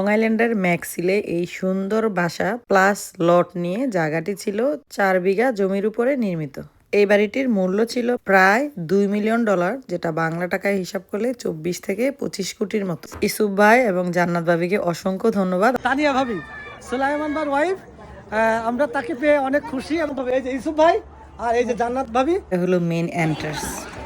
Long আইল্যান্ডের maxillae এই সুন্দর বাসা প্লাস লট নিয়ে জায়গাটি ছিল চার বিঘা জমির উপরে নির্মিত। এই বাড়িটির মূল্য ছিল প্রায় দুই মিলিয়ন ডলার যেটা বাংলা টাকায় হিসাব করলে চব্বিশ থেকে পঁচিশ কোটির মতো। ইসুফ ভাই এবং জান্নাত ভাবিকে অসংখ্য ধন্যবাদ। তানিয়া ভাবি সুলাইমান ভাই ওয়াইফ আমরা তাকে পেয়ে অনেক খুশি এবং এই যে ইসুফ ভাই আর এই যে জান্নাত ভাবি। হলো মেন এন্ট্রান্স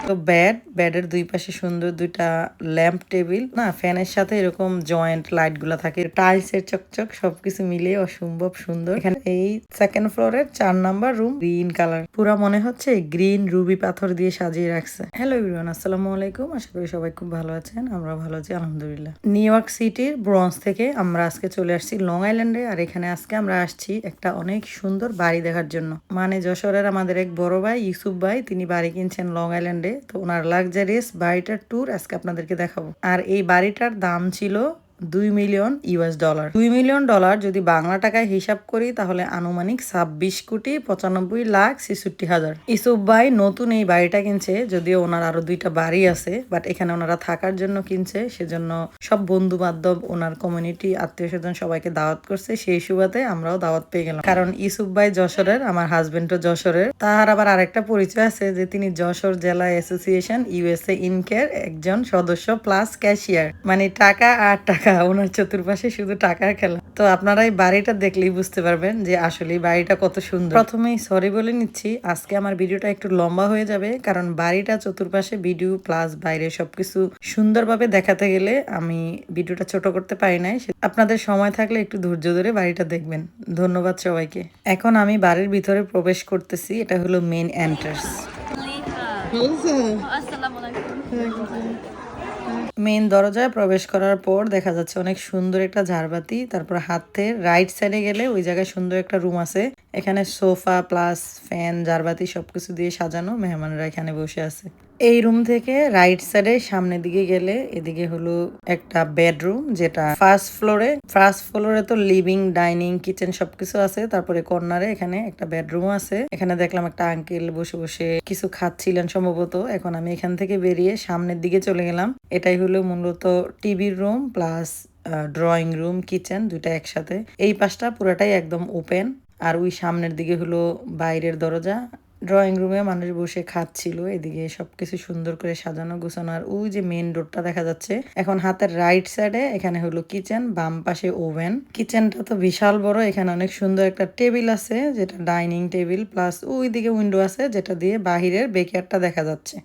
তো ব্যাড বেডের দুই পাশে সুন্দর দুইটা ল্যাম্প টেবিল না ফ্যানের সাথে এরকম জয়েন্ট লাইটগুলা থাকে। টাইলস এর চকচক, সবকিছু মিলিয়ে অসম্ভব সুন্দর। এখানে এই সেকেন্ড ফ্লোরের চার নাম্বার রুম গ্রিন কালার পুরা মনে হচ্ছে গ্রিন রুবি পাথর দিয়ে সাজিয়ে রাখছে। হ্যালো ইউরিয়ান আসসালামু আলাইকুম। আশা করি সবাই খুব ভালো আছেন, আমরা ভালো আছি, আলহামদুলিল্লাহ। নিউ ইয়র্ক সিটির ব্রঞ্জ থেকে আমরা আজকে চলে আসছি লং আইল্যান্ডে আর এখানে আজকে আমরা আসছি একটা অনেক সুন্দর বাড়ি দেখার জন্য। মানে যশোরের আমাদের এক বড় ভাই, ইউসুফ ভাই, তিনি বাড়ি কিনছেন লং আইল্যান্ডে তো ওনার লাক্সারিয়াস বাড়িটার ট্যুর আজকে আপনাদেরকে দেখাবো। আর এই বাড়িটার দাম ছিল দুই মিলিয়ন ইউএস ডলার। দুই মিলিয়ন ডলার যদি বাংলা টাকায় হিসাব করি, তাহলে আনুমানিক ছাব্বিশ কোটি পঁচানব্বই লাখ ছেষট্টি হাজার। ইসুফ ভাই নতুন এই বাড়িটা কিনছে, যদিও ওনার আরও দুইটা বাড়ি আছে বাট এখানে ওনারা থাকার জন্য কিনছে। সেজন্য সব বন্ধু বান্ধব ওনার কমিউনিটি আত্মীয় স্বজন সবাইকে দাওয়াত করছে। সেই সুবাদে আমরাও দাওয়াত পেয়ে গেলাম। কারণ ইসুফ ভাই যশোরের, আমার হাজবেন্ডও যশোরের। তার আবার আরেকটা পরিচয় আছে, যে তিনি যশোর জেলা অ্যাসোসিয়েশন ইউএসএ ইনকের একজন সদস্য প্লাস ক্যাশিয়ার মানে টাকা আর টাকা ওনার চতুর্পাশে শুধু টাকার খেলা। তো আপনারা এই বাড়িটা দেখলেই বুঝতে পারবেন যে আসলে বাড়িটা কত সুন্দর। প্রথমেই সরি বলে নিচ্ছি আজকে আমার ভিডিওটা একটু লম্বা হয়ে যাবে কারণ বাড়িটা চতুর্পাশে ভিডিও প্লাস বাইরে সবকিছু সুন্দরভাবে দেখাতে গেলে আমি ভিডিওটা ছোট করতে পারি নাই। আপনাদের সময় থাকলে একটু ধৈর্য ধরে বাড়িটা দেখবেন। ধন্যবাদ সবাইকে। এখন আমি বাড়ির ভিতরে প্রবেশ করতেছি এটা হলো মেন এন্ট্রান্স মেন দরজায় প্রবেশ করার পর দেখা যাচ্ছে অনেক সুন্দর একটা ঝাড়বাতি, তারপর হাতে রাইট সাইডে গেলে ওই জায়গায় সুন্দর একটা রুম আছে। এখানে সোফা প্লাস ফ্যান ঝাড়বাতি সবকিছু দিয়ে সাজানো মেহমানরা এখানে বসে আছে। এই রুম থেকে রাইট সাইডে সামনের দিকে গেলে এদিকে হলো একটা বেডরুম যেটা ফার্স্ট ফ্লোরে ফার্স্ট ফ্লোরে তো লিভিং ডাইনিং কিচেন সবকিছু আছে। তারপরে কর্নারে এখানে একটা বেডরুমও আছে। এখানে দেখলাম একটা আঙ্কেল বসে বসে কিছু খাচ্ছিলেন সম্ভবত। এখন আমি এখান থেকে বেরিয়ে সামনের দিকে চলে গেলাম। এটাই হলো মূলত টিভির room plus drawing room kitchen দুইটা একসাথে। এই পাশটা পুরাটাই একদম ওপেন আর ওই সামনের দিকে হলো বাইরের দরজা। ড্রয়িং রুমে মানুষ বসে খাচ্ছিল, এদিকে সবকিছু সুন্দর করে সাজানো গোছানো, আর ওই যে মেন ডোরটা দেখা যাচ্ছে, এখন হাতের রাইট সাইডে এখানে হলো কিচেন বাম পাশে ওভেন কিচেনটা তো বিশাল বড়, এখানে অনেক সুন্দর একটা টেবিল আছে, যেটা ডাইনিং টেবিল প্লাস ওই দিকে উইন্ডো আছে, যেটা দিয়ে বাহিরের বেকারটা দেখা যাচ্ছে।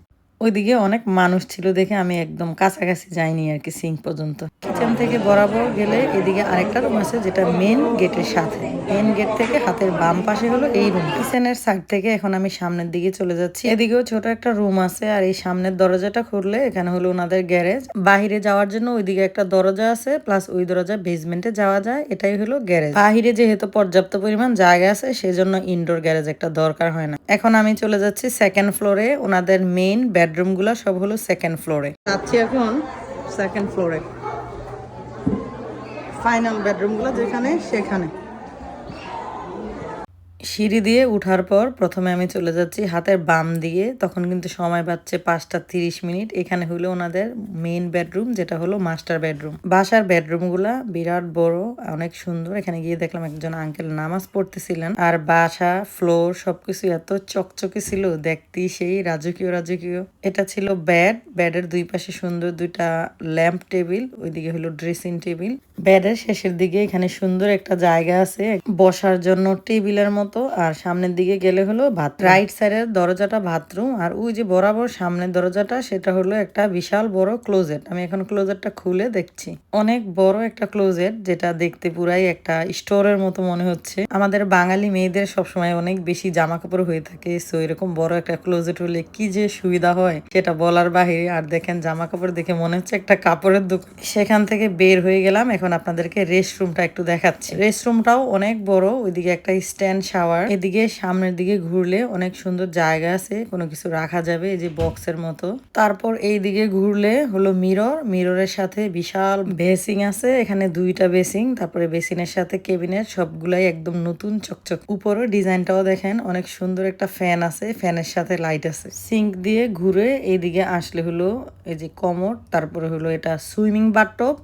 ওইদিকে অনেক মানুষ ছিল দেখে আমি একদম কাছাকাছি যাইনি আর কি সিং পর্যন্ত। কিচেন থেকে বরাবর গেলে এদিকে আরেকটা রুম আছে যেটা মেন গেটের সাথে। মেন গেট থেকে হাতের বাম পাশে হলো এই রুম কিচেনের সাইড থেকে এখন আমি সামনের দিকে চলে যাচ্ছি। এদিকেও ছোট একটা রুম আছে আর এই সামনের দরজাটা খুললে এখানে হলো ওনাদের গ্যারেজ বাহিরে যাওয়ার জন্য ওইদিকে একটা দরজা আছে প্লাস ওই দরজা বেসমেন্টে যাওয়া যায়। এটাই হলো গ্যারেজ বাহিরে যেহেতু পর্যাপ্ত পরিমাণ জায়গা আছে, সেজন্য ইনডোর গ্যারেজ একটা দরকার হয় না। এখন আমি চলে যাচ্ছি সেকেন্ড ফ্লোরে ওনাদের মেইন বেডরুম গুলো সব হলো সেকেন্ড ফ্লোরে যাচ্ছি এখন সেকেন্ড ফ্লোরে ফাইনাল বেডরুমগুলো যেখানে সেখানে। সিঁড়ি দিয়ে উঠার পর প্রথমে আমি চলে যাচ্ছি হাতের বাম দিয়ে। তখন কিন্তু সময় পাচ্ছে পাঁচটা তিরিশ মিনিট। এখানে হলো ওনাদের মেইন বেডরুম যেটা হলো মাস্টার বেডরুম বাসার বেডরুমগুলা বিরাট বড়, অনেক সুন্দর। এখানে গিয়ে দেখলাম একজন আঙ্কেল নামাজ পড়তেছিলেন। আর বাসা ফ্লোর সবকিছু এত চকচকে ছিল, দেখতেই সেই রাজকীয় রাজকীয়। এটা ছিল বেড বেডের দুই পাশে সুন্দর দুইটা ল্যাম্প টেবিল ওইদিকে হলো ড্রেসিং টেবিল বেডের শেষের দিকে এখানে সুন্দর একটা জায়গা আছে। বসার জন্য টেবিলের মতো আর সামনের দিকে গেলে হলো ভাত রাইট সাইডের দরজাটা বাথরুম, আর ওই যে বরাবর সামনের দরজাটা, সেটা হলো একটা বিশাল বড় ক্লোজেট আমি এখন ক্লোজেটটা খুলে দেখছি। অনেক বড় একটা ক্লোজেট যেটা দেখতে পুরাই একটা স্টোরের মতো মনে হচ্ছে। আমাদের বাঙালি মেয়েদের সবসময় অনেক বেশি জামা কাপড় হয়ে থাকে সো এরকম বড় একটা ক্লোজেট হলে কি যে সুবিধা হয়, সেটা বলার বাহিরে। আর দেখেন জামা কাপড় দেখে মনে হচ্ছে একটা কাপড়ের দোকান। সেখান থেকে বের হয়ে গেলাম, এখন আপনাদেরকে রেস্ট রুমটা একটু দেখাচ্ছি। রেস্ট রুমটাও অনেক বড়, ওইদিকে একটা স্ট্যান্ড শাওয়ার এদিকে সামনের দিকে ঘুরলে অনেক সুন্দর জায়গা আছে, কোনো কিছু রাখা যাবে, এই যে বক্সের মতো। তারপর এই দিকে ঘুরলে হলো মিরর মিররের সাথে বিশাল বেসিং আছে, এখানে দুইটা বেসিং তারপরে বেসিনের সাথে কেবিনের সবগুলাই একদম নতুন চকচক। উপরে ডিজাইনটাও দেখেন, অনেক সুন্দর একটা ফ্যান আছে ফ্যানের সাথে লাইট আছে। সিঙ্ক দিয়ে ঘুরে এইদিকে আসলে হলো এই যে কমোড, তারপরে হলো এটা সুইমিং বাথটব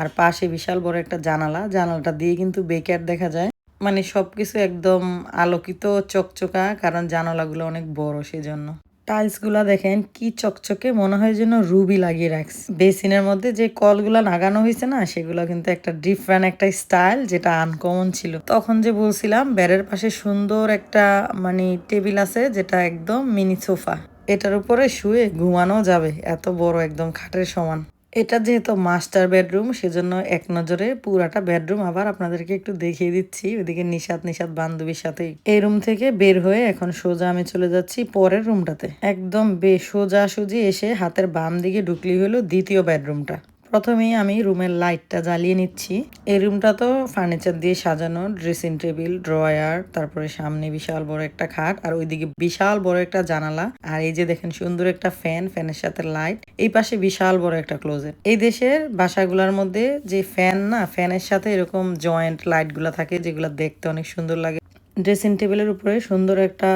আর পাশে বিশাল বড় একটা জানালা। জানালাটা দিয়ে কিন্তু বেকার দেখা যায়। মানে সবকিছু একদম আলোকিত, চকচকা, কারণ জানালাগুলো অনেক বড় সেজন্য। টাইলসগুলা দেখেন, কি চকচকে, মনে হয় যেন রুবি লাগিয়ে রাখছে। বেসিনের মধ্যে যে কলগুলা লাগানো হয়েছে না, সেগুলো কিন্তু একটা ডিফারেন্ট একটা স্টাইল যেটা আনকমন ছিল। তখন যে বলছিলাম বেডের পাশে সুন্দর একটা মানে টেবিল আছে যেটা একদম মিনি সোফা এটার উপরে শুয়ে ঘুমানো যাবে, এত বড় একদম খাটের সমান। এটা যেহেতু মাস্টার বেডরুম সেজন্য এক নজরে পুরাটা বেডরুম আবার আপনাদেরকে একটু দেখিয়ে দিচ্ছি। ওইদিকে নিশাত নিশাত বান্ধবীর সাথে এই রুম থেকে বের হয়ে এখন সোজা আমি চলে যাচ্ছি পরের রুমটাতে একদম বে সোজা সুজি এসে হাতের বাম দিকে ঢুকলি হলো দ্বিতীয় বেডরুমটা প্রথমেই আমি রুমের লাইটটা জ্বালিয়ে নিচ্ছি। এই রুমটা তো ফার্নিচার দিয়ে সাজানো, ড্রেসিং টেবিল, ড্রয়ার, তারপরে সামনে বিশাল বড় একটা খাট, আর ওইদিকে বিশাল বড় একটা জানালা, আর এই যে দেখেন সুন্দর একটা ফ্যান, ফ্যানের সাথে লাইট, এই পাশে বিশাল বড় একটা ক্লোজেট। এই দেশের বাসাগুলোর মধ্যে যে ফ্যান না, ফ্যানের সাথে এরকম জয়েন্ট লাইটগুলো থাকে, যেগুলো দেখতে অনেক সুন্দর লাগে। ড্রেসিং টেবিলের উপরে সুন্দর একটা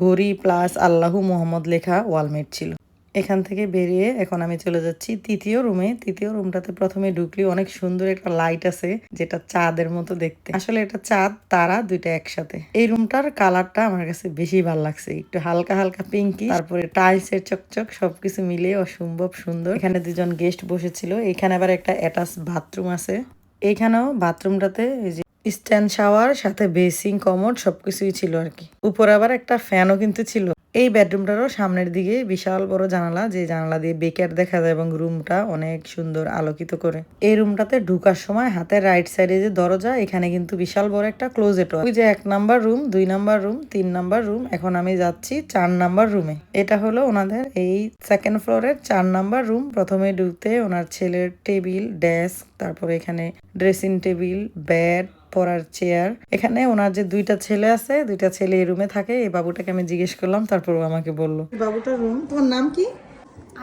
ঘড়ি প্লাস আল্লাহু মোহাম্মদ লেখা ওয়ালমেট ছিল। এখান থেকে বেরিয়ে এখন আমি চলে যাচ্ছি তৃতীয় রুমে। তৃতীয় রুমটাতে প্রথমে ঢুকলি, অনেক সুন্দর একটা লাইট আছে যেটা চাঁদের মতো দেখতে। আসলে এটা চাঁদ, তারা দুইটা একসাথে। এই রুমটার কালারটা আমার কাছে বেশি ভালো লাগছে। একটু হালকা হালকা পিঙ্কি তারপরে টাইলস এর চকচক, সবকিছু মিলিয়ে অসম্ভব সুন্দর। এখানে দুজন গেস্ট বসেছিল, এখানে আবার একটা অ্যাটাচ বাথরুম আছে। এখানেও বাথরুমটাতে যে স্ট্যান্ড শাওয়ার সাথে বেসিং কমোড সবকিছুই ছিল আর কি। উপরে আবার একটা ফ্যানও কিন্তু ছিল। এই বেডরুমটারও সামনের দিকে বিশাল বড় জানালা, যে জানালা দিয়ে বেকার দেখা যায় এবং রুমটা অনেক সুন্দর আলোকিত করে। এই রুমটাতে ঢুকার সময় হাতের রাইট সাইডে যে দরজা, এখানে কিন্তু বিশাল বড় একটা ক্লোজেট ওই যে এক নাম্বার রুম দুই নাম্বার রুম তিন নাম্বার রুম এখন আমি যাচ্ছি চার নাম্বার রুমে এটা হলো ওনাদের এই সেকেন্ড ফ্লোরের চার নাম্বার রুম প্রথমে ঢুকতে ওনার ছেলের টেবিল ডেস্ক তারপরে এখানে ড্রেসিং টেবিল বেড পড়ার চেয়ার এখানে ওনার যে দুইটা ছেলে আছে দুইটা ছেলে এই রুমে থাকে এই বাবুটাকে আমি জিজ্ঞেস করলাম তারপর ও আমাকে বলল। বাবুটার রুম তোমার নাম কি?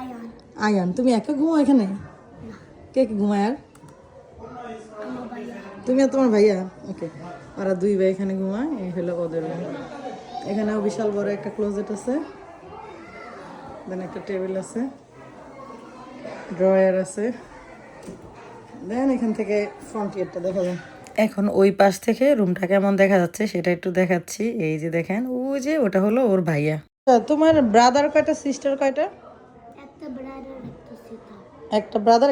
আয়ান। আয়ান তুমি একা ঘুমাও এখানে? কে কে ঘুমায় আর? তুমি আর তোমার ভাইয়া? ওকে ওরা দুই ভাই এখানে ঘুমায় এই হলো ওদের রুম এখানেও বিশাল বড় একটা ক্লোজেট আছে দেন একটা টেবিল আছে ড্রয়ার আছে। দেন এখান থেকে ফ্রন্ট গেটটা দেখা যায়। এখন ওই পাশ থেকে রুমটা কেমন দেখা যাচ্ছে সেটা একটু দেখাচ্ছি। এই যে দেখেন ওই যে ওটা হলো ওর ভাইয়া। তোমার ব্রাদার কয়টা সিস্টার কয়টা? একটা ব্রাদার একটা সিস্টার একটা ব্রাদার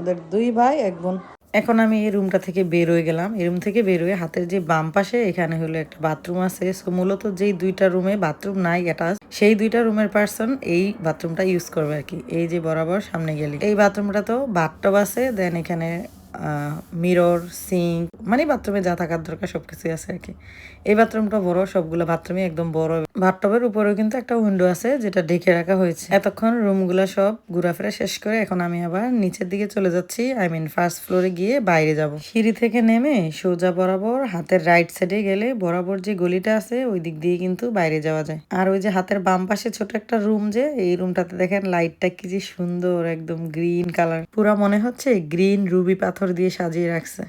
ওদের দুই ভাই এক বোন। এখন আমি এই রুমটা থেকে বের হয়ে গেলাম। এই রুম থেকে বের হয়ে হাতের যে বাম পাশে এখানে হলো একটা বাথরুম আছে। সো মূলত যেই দুইটা রুমে বাথরুম নাই এটা সেই দুইটা রুমের পার্সন এই বাথরুমটা ইউজ করবে আর কি। এই যে বরাবর সামনে গেলি। এই বাথরুমটা তো বাথটব আছে দেন এখানে মিরর সিঙ্ক মানে বাথরুমে যা থাকার দরকার সবকিছু আছে আর কি। এই বাথরুমটা বড়, সবগুলো বাথরুমে একদম বড়। বাথটবের উপরেও কিন্তু একটা উইন্ডো আছে যেটা ঢেকে রাখা হয়েছে। এতক্ষণ রুমগুলো সব ঘোরাফেরা শেষ করে এখন আমি আবার নিচের দিকে চলে যাচ্ছি। আই মিন ফার্স্ট ফ্লোরে গিয়ে বাইরে যাব। সিঁড়ি থেকে নেমে সোজা বরাবর হাতের রাইট সাইডে গেলে বরাবর যে গলিটা আছে, ওই দিক দিয়ে কিন্তু বাইরে যাওয়া যায়। আর ওই যে হাতের বাম পাশে ছোট একটা রুম যে, এই রুমটাতে দেখেন লাইটটা কি যে সুন্দর, একদম গ্রিন কালার পুরা মনে হচ্ছে গ্রিন রুবি পাথর দিয়ে সাজিয়ে রাখছে।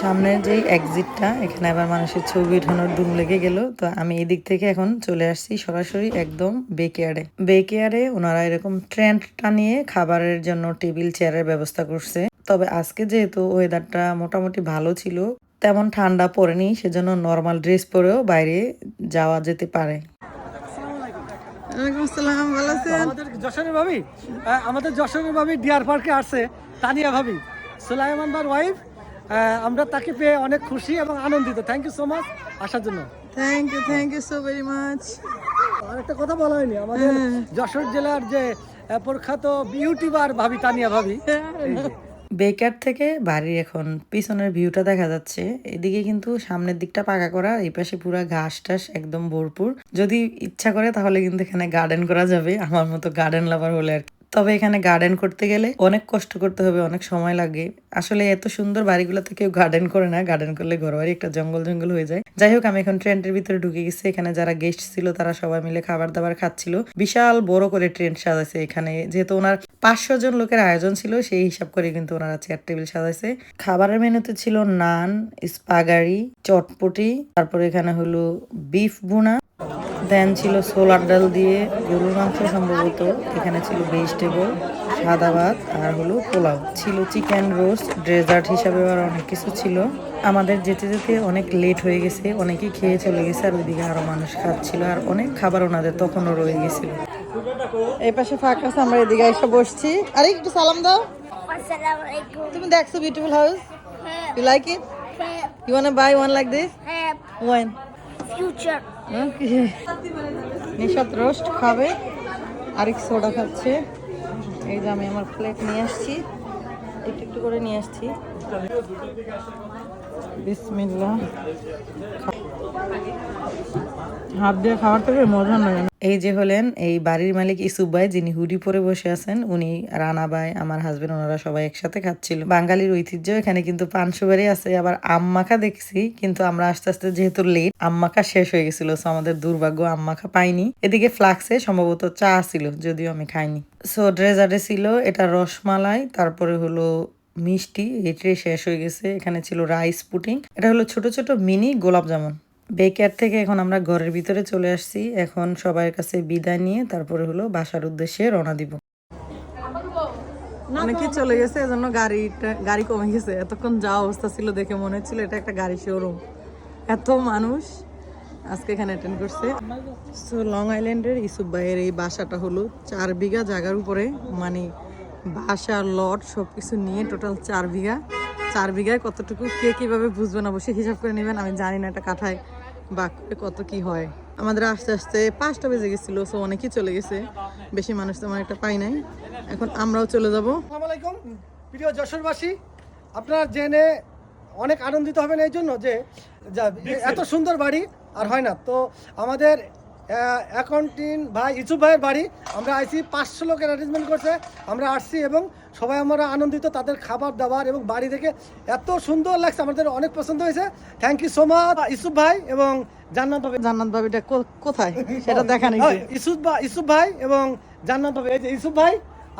সামনের যে এক্সিটটা এখানে আবার মানুষের ছবি ওঠানোর দুম লেগে গেল। তো আমি এদিক থেকে এখন চলে আসছি সরাসরি একদম বেকেয়ারে বেকেয়ারে ওনারা এরকম ট্রেন্ডটা নিয়ে খাবারের জন্য টেবিল, চেয়ারের ব্যবস্থা করছে। তবে আজকে যেহেতু ওয়েদারটা মোটামুটি ভালো ছিল তেমন ঠান্ডা পড়েনি সেজন্য নর্মাল ড্রেস পরেও বাইরে যাওয়া যেতে পারে। আমাদের যশোরের ভাবি আমাদের যশোরের ভাবি ডিয়ার পার্কে আসছে তানিয়া ভাবি। সুলাইমান বার ওয়াইফ আমরা তাকে পেয়ে অনেক খুশি এবং আনন্দিত। থ্যাংক ইউ সো মাচ আসার জন্য। Thank you thank you so very much আর একটা কথা বলা হয়নি আমাদের যশোর জেলার যে প্রখ্যাত ইউটিউবার ভাবি তানিয়া ভাবি। এই যে। বেকার থেকে বাড়ির এখন পিছনের ভিউটা দেখা যাচ্ছে এদিকে কিন্তু সামনের দিকটা পাকা করা, এই পাশে পুরো ঘাস টাস একদম ভরপুর যদি ইচ্ছা করে তাহলে কিন্তু এখানে গার্ডেন করা যাবে আমার মতো গার্ডেন লাভার হলে আর। তবে এখানে গার্ডেন করতে গেলে অনেক কষ্ট করতে হবে, অনেক সময় লাগে। আসলে এত সুন্দর বাড়িগুলোতে কেউ গার্ডেন করে না। গার্ডেন করলে ঘর বাড়ি একটা জঙ্গল জঙ্গল হয়ে যায়। যাই হোক, আমি এখন ট্রেন্টের ভিতরে ঢুকে গেছি। এখানে যারা গেস্ট ছিল, তারা সবাই মিলে খাবার দাবার খাচ্ছিল। বিশাল বড় করে ট্রেন্ট সাজাইছে এখানে। যেহেতু ওনার পাঁচশো জন লোকের আয়োজন ছিল, সেই হিসাব করে কিন্তু ওনারা চেয়ার টেবিল সাজাইছে। খাবারের মেনুতে ছিল নান স্পাগারি চটপটি, তারপরে এখানে হলো বিফ বুনা দেন ছিল সোলার ডাল দিয়ে গরুর মাংস সম্ভবত। এখানে ছিল ভেজিটেবল সাদা ভাত আর হলো পোলাও। ছিল চিকেন রোস্ট ডেজার্ট হিসাবে আর অনেক কিছু ছিল। আমাদের যেতে যেতে অনেক লেট হয়ে গেছে অনেকেই খেয়ে চলে গেছে আর ওইদিকে আরও মানুষ খাচ্ছিল আর অনেক খাবার ওনাদের তখনও রয়ে গেছিল। এই পাশে ফাঁকা আছে আমরা এদিকে এসে বসছি। আরে একটু সালাম দাও। তুমি দেখছ beautiful house you like it you want buy one like this one future. Nishat roast খাবে, আরেক সোডা খাচ্ছে। এই যে আমি আমার প্লেট নিয়ে আসছি। একটু একটু করে নিয়ে আসছি। এই যে হলেন এই বাড়ির মালিক ইসুফ ভাই, যিনি হুডি পরে বসে আছেন, উনি রানা ভাই, আমার হাজবেন্ড ওনারা সবাই একসাথে খাচ্ছিল। বাঙালির ঐতিহ্য এখানে কিন্তু পান সুপারি আছে, আবার আম মাখা দেখছি, কিন্তু আমরা আস্তে আস্তে যেহেতু লেট আম মাখা শেষ হয়ে গেছিল সো আমাদের দুর্ভাগ্য আম মাখা পাইনি। এদিকে ফ্লাক্সে সম্ভবত চা ছিল, যদিও আমি খাইনি। সো ড্রেজার্টে ছিল, এটা রসমালাই, তারপরে হলো মিষ্টি এটাই শেষ হয়ে গেছে। এখানে ছিল রাইস পুটিং এটা হলো ছোট ছোট মিনি গোলাপ জামুন। বেকার থেকে এখন আমরা ঘরের ভিতরে চলে আসছি। এখন সবার কাছে বিদায় নিয়ে তারপরে হলো বাসার উদ্দেশ্যে রওনা দিব। অনেকে চলে গেছে এজন্য গাড়িটা গাড়ি কমে গেছে। এতক্ষণ যা অবস্থা ছিল দেখে মনে হচ্ছিল এটা একটা গাড়ি শোরুম এত মানুষ আজকে এখানে অ্যাটেন্ড করছে। সো লং আইল্যান্ডের ইসুফ ভাইয়ের এই বাসাটা হলো চার বিঘা জায়গার উপরে। মানে বাসা, লট সব কিছু নিয়ে টোটাল চার বিঘা। চার বিঘায় কতটুকু, কে কীভাবে বুঝবেন অবশ্যই হিসাব করে নেবেন। আমি জানি না এটা কাঠায় বা কত কি হয়। আমাদের আস্তে আস্তে পাঁচটা বেজে গেছিল সো অনেকেই চলে গেছে। বেশি মানুষ তেমন একটা পাই নাই। এখন আমরাও চলে যাব। আলাইকুম। প্রিয় যশোরবাসী, আপনারা জেনে অনেক আনন্দিত হবেন এই জন্য যে এত সুন্দর বাড়ি আর হয় না। তো আমাদের অ্যাকাউন্টিন ভাই ইসুফ ভাইয়ের বাড়ি। আমরা আইসি পাঁচশো লোকের অ্যারেঞ্জমেন্ট করছে। আমরা আসছি এবং সবাই আমরা আনন্দিত তাদের খাবার দাবার এবং বাড়ি থেকে এত সুন্দর লাগছে আমাদের অনেক পছন্দ হয়েছে। Thank you so much Yusuf ভাই এবং জান্নাত ভাই জান্নাত ভাবিটা কোথায়? সেটা দেখা নেই ইসুফ ভাই ইসুফ ভাই এবং জান্নাত ভাবি এই যে ইসুফ ভাই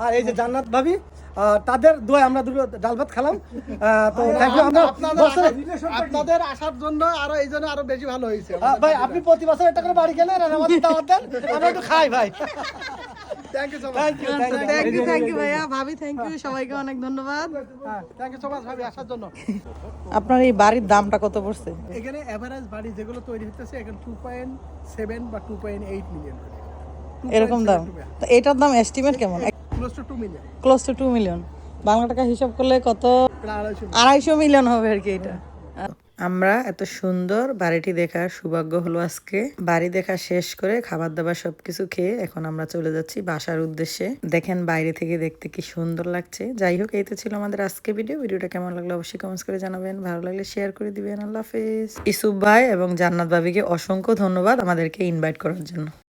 আর এই যে জান্নাত ভাবি। তাদের দোয়া আমরা দুটো ডাল ভাত খেলাম। তো থ্যাংক ইউ আমরা আপনাদের আসার জন্য আরও এই জন্য আরও বেশি ভালো হয়েছে। ভাই আপনি প্রতি বছর একটা করে বাড়ি গেলেন আর আমাদের দাওয়াত দেন আমরা একটু খাই ভাই। Thank you so much thank you thank you ভাইয়া। ভাবি থ্যাংক ইউ সবাইকে অনেক ধন্যবাদ। থ্যাংক ইউ সো মাচ ভাবি আসার জন্য। আপনার এই বাড়ির দামটা কত পড়ছে? এখানে এভারেজ বাড়ি যেগুলো তৈরি হতেছে এখানে টু পয়েন্ট সেভেন বা টু পয়েন্ট এইট মিলিয়ন এরকম দাম। তো এটার দাম এস্টিমেট কেমন? Close to two million close to two million Bangla টাকা হিসাব করলে কত? আড়াইশো। আড়াইশো মিলিয়ন হবে আর কি এটা। আমরা এত সুন্দর বাড়িটি দেখার সৌভাগ্য হলো আজকে। বাড়ি দেখা শেষ করে খাবার দাবার সবকিছু খেয়ে এখন আমরা চলে যাচ্ছি বাসার উদ্দেশ্যে। দেখেন বাইরে থেকে দেখতে কি সুন্দর লাগছে। যাই হোক এই তো ছিল আমাদের আজকে ভিডিও ভিডিওটা কেমন লাগল অবশ্যই কমেন্টস করে জানাবেন। ভালো লাগলে শেয়ার করে দিবেন। আল্লাহ হাফেজ। ইসুফ ভাই এবং জান্নাত ভাবিকে অসংখ্য ধন্যবাদ আমাদেরকে ইনভাইট করার জন্য।